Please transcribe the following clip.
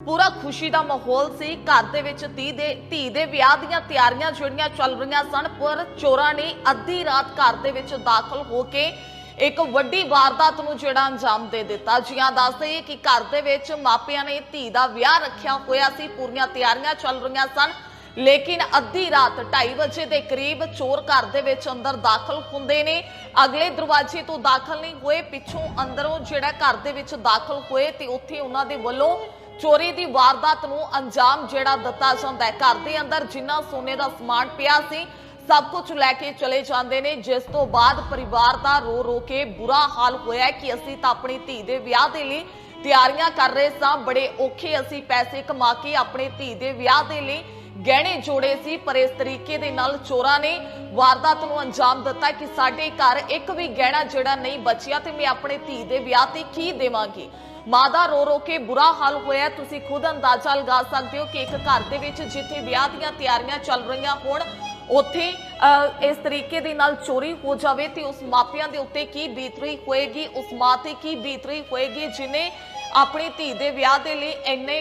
ਪੂਰਾ ਖੁਸ਼ੀ ਦਾ ਮਾਹੌਲ ਸੀ। ਘਰ ਦੇ ਵਿੱਚ ਧੀ ਦੇ ਧੀ ਦੇ ਵਿਆਹ ਦੀਆਂ ਤਿਆਰੀਆਂ ਜਿਹੜੀਆਂ ਚੱਲ ਰਹੀਆਂ ਸਨ, ਪਰ ਚੋਰਾਂ ਨੇ ਅੱਧੀ ਰਾਤ ਘਰ ਦੇ ਵਿੱਚ ਦਾਖਲ ਹੋ ਕੇ ਇੱਕ ਵੱਡੀ ਵਾਰਦਾਤ ਨੂੰ ਜਿਹੜਾ ਅੰਜਾਮ ਦੇ ਦਿੱਤਾ। ਜੀਆਂ ਦੱਸਦੇ ਕਿ ਘਰ ਦੇ ਵਿੱਚ ਮਾਪਿਆਂ ਨੇ ਧੀ ਦਾ ਵਿਆਹ ਰੱਖਿਆ ਹੋਇਆ ਸੀ। ਪੂਰੀਆਂ ਤਿਆਰੀਆਂ ਚੱਲ ਰਹੀਆਂ ਸਨ, ਲੇਕਿਨ ਅੱਧੀ ਰਾਤ 2:30 ਵਜੇ ਦੇ ਕਰੀਬ ਚੋਰ ਘਰ ਦੇ ਵਿੱਚ ਅੰਦਰ ਦਾਖਲ ਹੁੰਦੇ ਨੇ। ਅਗਲੇ ਦਰਵਾਜ਼ੇ ਤੋਂ ਦਾਖਲ ਨਹੀਂ ਹੋਏ, ਪਿੱਛੋਂ ਅੰਦਰੋਂ ਜਿਹੜਾ ਘਰ ਦੇ ਵਿੱਚ ਦਾਖਲ ਹੋਏ ਤੇ ਉੱਥੇ ਉਹਨਾਂ ਦੇ ਵੱਲੋਂ ਚੋਰੀ ਦੀ ਵਾਰਦਾਤ ਨੂੰ ਅੰਜਾਮ ਜਿਹੜਾ ਦਿੱਤਾ ਜਾਂਦਾ ਹੈ। ਘਰ ਦੇ ਅੰਦਰ ਜਿੰਨਾ ਸੋਨੇ ਦਾ ਸਮਾਨ ਪਿਆ ਸੀ, ਸਭ ਕੁਝ ਲੈ ਕੇ ਚਲੇ ਜਾਂਦੇ ਨੇ। ਜਿਸ ਤੋਂ ਬਾਅਦ ਪਰਿਵਾਰ ਦਾ ਰੋ ਰੋ ਕੇ ਬੁਰਾ ਹਾਲ ਹੋਇਆ ਕਿ ਅਸੀਂ ਤਾਂ ਆਪਣੀ ਧੀ ਦੇ ਵਿਆਹ ਦੇ ਲਈ ਤਿਆਰੀਆਂ ਕਰ ਰਹੇ ਸਾਂ। ਬੜੇ ਔਖੇ ਅਸੀਂ ਪੈਸੇ ਕਮਾ ਕੇ ਆਪਣੀ ਧੀ ਦੇ ਵਿਆਹ ਦੇ ਲਈ ਗਹਿਣੇ ਜੋੜੇ ਸੀ, ਪਰ ਇਸ ਤਰੀਕੇ ਦੇ ਨਾਲ ਚੋਰਾਂ ਨੇ ਵਾਰਦਾਤ ਨੂੰ ਅੰਜਾਮ ਦਿੱਤਾ ਕਿ ਸਾਡੇ ਘਰ ਇੱਕ ਵੀ ਗਹਿਣਾ ਜਿਹੜਾ ਨਹੀਂ ਬਚਿਆ ਤੇ ਮੈਂ ਆਪਣੇ ਧੀ ਦੇ ਵਿਆਹ ਤੇ ਕੀ ਦੇਵਾਂਗੀ? ਮਾਂ ਦਾ ਰੋ ਰੋ ਕੇ ਬੁਰਾ ਹਾਲ ਹੋਇਆ ਤੁਸੀਂ ਖੁਦ ਅੰਦਾਜ਼ਾ ਲਗਾ ਸਕਦੇ ਹੋ ਕਿ ਇੱਕ ਘਰ ਦੇ ਵਿੱਚ ਜਿੱਥੇ ਵਿਆਹ ਦੀਆਂ ਤਿਆਰੀਆਂ ਚੱਲ ਰਹੀਆਂ ਹੋਣ ਉੱਥੇ ਅਹ, ਇਸ ਤਰੀਕੇ ਦੇ ਨਾਲ ਚੋਰੀ ਹੋ ਜਾਵੇ ਤੇ ਉਸ ਮਾਪਿਆਂ ਦੇ ਉੱਤੇ ਕੀ ਬੀਤਰੀ ਹੋਏਗੀ ਉਸ ਮਾਂ ਤੇ ਕੀ ਬੀਤਰੀ ਹੋਏਗੀ ਜਿਨੇ ਆਪਣੀ ਧੀ ਦੇ ਵਿਆਹ ਦੇ ਲਈ ਇੰਨੇ